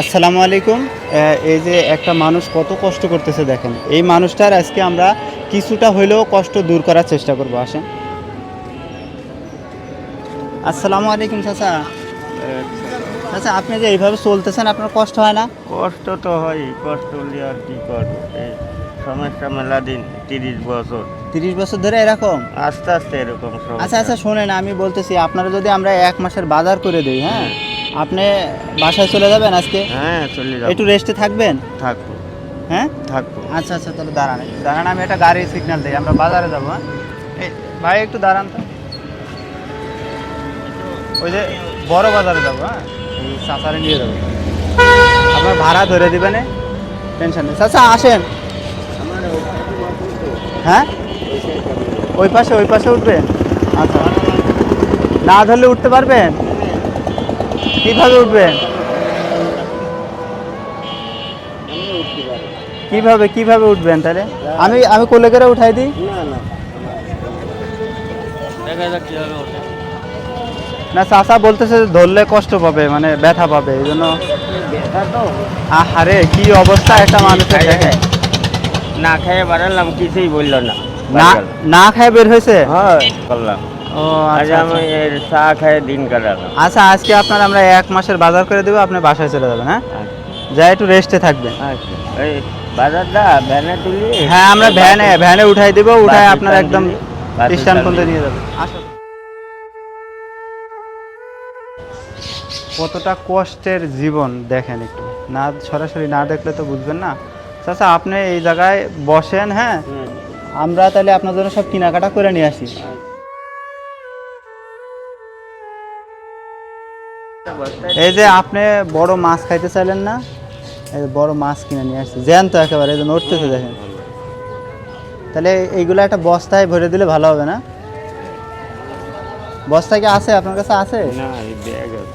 আসসালামু আলাইকুম। এই যে একটা মানুষ কত কষ্ট করতেছে দেখেন। এই মানুষটার আজকে আমরা কিছুটা হলেও কষ্ট দূর করার চেষ্টা করব আসেন। আসসালামু আলাইকুম চাচা। চাচা আপনি যে এইভাবে চলতেছেন আপনার কষ্ট হয় না? কষ্ট তো হয় কষ্ট হলে আর কি করব? এই সমস্যা মেলা দিন তিরিশ বছর। তিরিশ বছর ধরে এরকম? আস্তে আস্তে এরকম আচ্ছা আচ্ছা শোনেন আমি বলতেছি আপনারা যদি আমরা এক মাসের বাজার করে দিই হ্যাঁ? আপনি বাসায় চলে যাবেন আজকে? হ্যাঁ চলে যাব। একটু রেস্টে থাকবেন? থাকব। হ্যাঁ? থাকব। আচ্ছা আচ্ছা তাহলে দাঁড়ান দাঁড়ান আমি একটা গাড়ি সিগন্যাল দিই আমরা বাজারে যাব হ্যাঁ? এই, ভাই একটু দাঁড়ান তো। ওই যে বড় বাজারে যাব হ্যাঁ? চাচারে নিয়ে যাব। আপনার ভাড়া ধরে দিবেন টেনশন নেই। চাচা আসেন। হ্যাঁ? ওই পাশে ওই পাশে উঠবেন। আচ্ছা। না ধরলে উঠতে পারবেন? কীভাবে উঠবেন কীভাবে কীভাবে উঠবেন তাহলে? আমি আমি কোলে করে উঠাই দিই? না দেখা চাচা বলতেছে ধরলে কষ্ট পাবে মানে ব্যথা পাবে এই জন্য আহারে কি অবস্থা একটা মানুষের দেখেন না খেয়ে বাড়ালাম কিছুই বলল না। না না খায় বের হয়েছে? হ্যাঁ করলাম। ও আজ আচ্ছা আমি আচ্ছা। চা খেয়ে দিন কাটালাম। আচ্ছা আজকে আপনার আমরা এক মাসের বাজার করে দেবো আপনি বাসায় চলে যাবেন হ্যাঁ? আচ্ছা। যাই একটু রেস্টে থাকবেন। আচ্ছা বাজারটা ভ্যানে তুলি। হ্যাঁ আমরা ভ্যানে ভ্যানে উঠাই দেবো বাস আপনার একদম পর্যন্ত নিয়ে কতটা কষ্টের জীবন দেখেন একটু। না সরাসরি না দেখলে তো বুঝবেন না। চাচা আপনি এই জায়গায় বসেন হ্যাঁ? আমরা তাহলে আপনার জন্য সব কেনাকাটা করে নিয়ে আসি। এই যে আপনি বড় মাছ খাইতে চাইলেন না? এই যে বড় মাছ কিনে নিয়ে আসছি। জ্যান্ত একেবারে এই যে নড়তেছে দেখেন। তাহলে এইগুলো একটা বস্তায় ভরে দিলে ভালো হবে না? বস্তা কি আছে? আপনার কাছে আছে।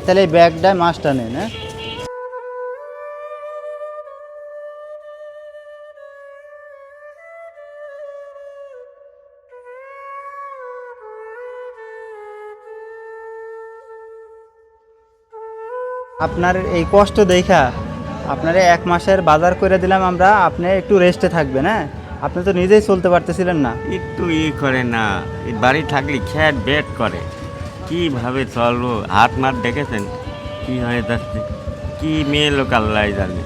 তাহলে এই ব্যাগটায় মাছটা নেন হ্যাঁ? আপনার এই কষ্ট দেখা আপনার এক মাসের বাজার করে দিলাম আমরা আপনি একটু রেস্টে থাকবেন হ্যাঁ? আপনি তো নিজেই চলতে পারতেছিলেন না। একটু ই করে না এই বাড়ি থাকলে খ্যাট বেট করে। কীভাবে চলবো? হাত মাত দেখেছেন? কি হয়ে যাচ্ছে? কি মেয়ে লোক আল্লাহ জানে।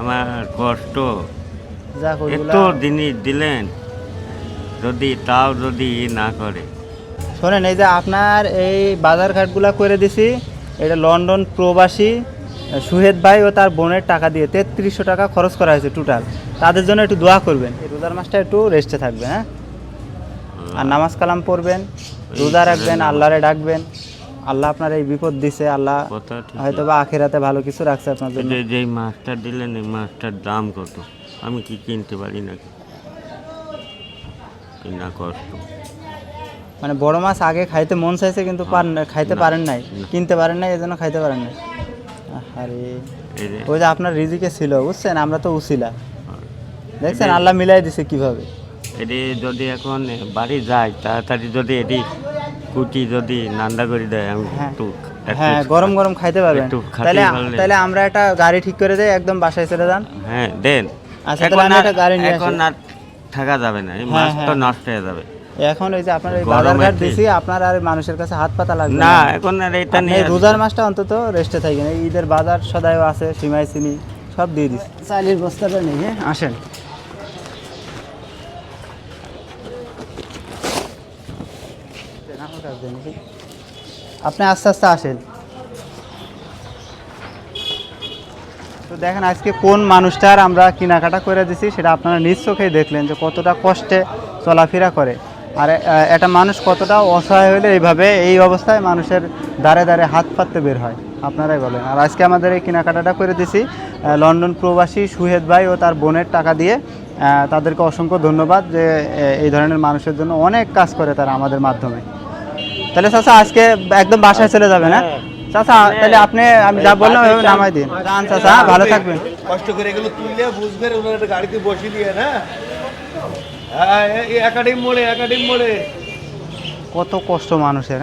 আমার কষ্ট। এত জিনিস দিলেন যদি তাও যদি ই না করে। শোনেন এই যে আপনার এই বাজার ঘাটগুলা করে দিছি এটা লন্ডন প্রবাসী সুহেদ ভাই ও তার বোনের টাকা দিয়ে তেত্রিশশো টাকা খরচ করা হয়েছে টোটাল তাদের জন্য একটু দোয়া করবেন। এই রোজার মাসটা একটু রেস্টে থাকবে হ্যাঁ? আর নামাজ কালাম পড়বেন রোজা রাখবেন আল্লাহরে ডাকবেন। আল্লাহ আপনার এই বিপদ দিছে আল্লাহ হয়তো বা আখেরাতে ভালো কিছু রাখছে আপনার জন্য। যে মাছটা দিলেন এই মাছটার দাম কত? আমি কি কিনতে পারি নাকি? কিনা কষ্ট। মানে বড় মাছ আগে খাইতে মন চাইছে কিন্তু খাইতে পারেন নাই কিনতে পারেন নাই এজন্য খাইতে পারেন নাই। আরে ওই যে আপনার রিজিকে ছিল বুঝছেন? আমরা তো উছিলা। দেখছেন? আল্লাহ মিলাই দিছে কীভাবে। এটি যদি এখন বাড়ি যায় তাড়াতাড়ি যদি এটি কুটি যদি নান্দা করে দেয় আমি হ্যাঁ। হ্যাঁ গরম গরম খাইতে পারবেন। তাহলে তাহলে আমরা একটা গাড়ি ঠিক করে দেই একদম বাসায় চলে যান। হ্যাঁ দেন। আচ্ছা, তাহলে একটা গাড়ি নিয়ে এখন। আর থাকা যাবে না এই হ্যাঁ, মাছ তো হ্যাঁ। নষ্ট হয়ে যাবে। এখন ওই যে আপনার ওই বাজার ঘাট দিছি আপনার আর মানুষের কাছে হাত পাতা লাগবে না এখন আর এটা নিয়ে রোজার মাসটা অন্তত রেস্টে থাকেন। এই ঈদের বাজার সদাইও আছে সিমাই চিনি সব দিয়ে দিছি। চালের বস্তাটা নেই হ্যাঁ? আসেন। আপনি আস্তে আস্তে আসেন। তো দেখেন আজকে কোন মানুষটার আমরা কেনাকাটা করে দিছি সেটা আপনারা নিজ চোখেই দেখলেন যে কতটা কষ্টে চলাফেরা করে। আর একটা মানুষ কতটা অসহায় হলে এইভাবে এই অবস্থায় মানুষের দাঁড়ে দাঁড়ে হাত পাততে বের হয়? আপনারাই বলেন। আর আজকে আমাদের এই কেনাকাটাটা করে দিছি লন্ডন প্রবাসী সুহেদ ভাই ও তার বোনের টাকা দিয়ে। তাদেরকে অসংখ্য ধন্যবাদ যে এই ধরনের মানুষের জন্য অনেক কাজ করে তারা আমাদের মাধ্যমে। তাহলে চাচা আজকে একদম বাসায় চলে যাবেন হ্যাঁ। চাচা তাহলে আপনি আমি যা বললাম নামাই দিন। যান চাচা ভালো থাকবেন। কষ্ট করে এগুলো তুললে বুঝবেন ওনার গাড়িতে বসিয়ে দিয়ে না? হ্যাঁ একাডেমি মোড়ে একাডেমি মোড়ে। কত কষ্ট মানুষের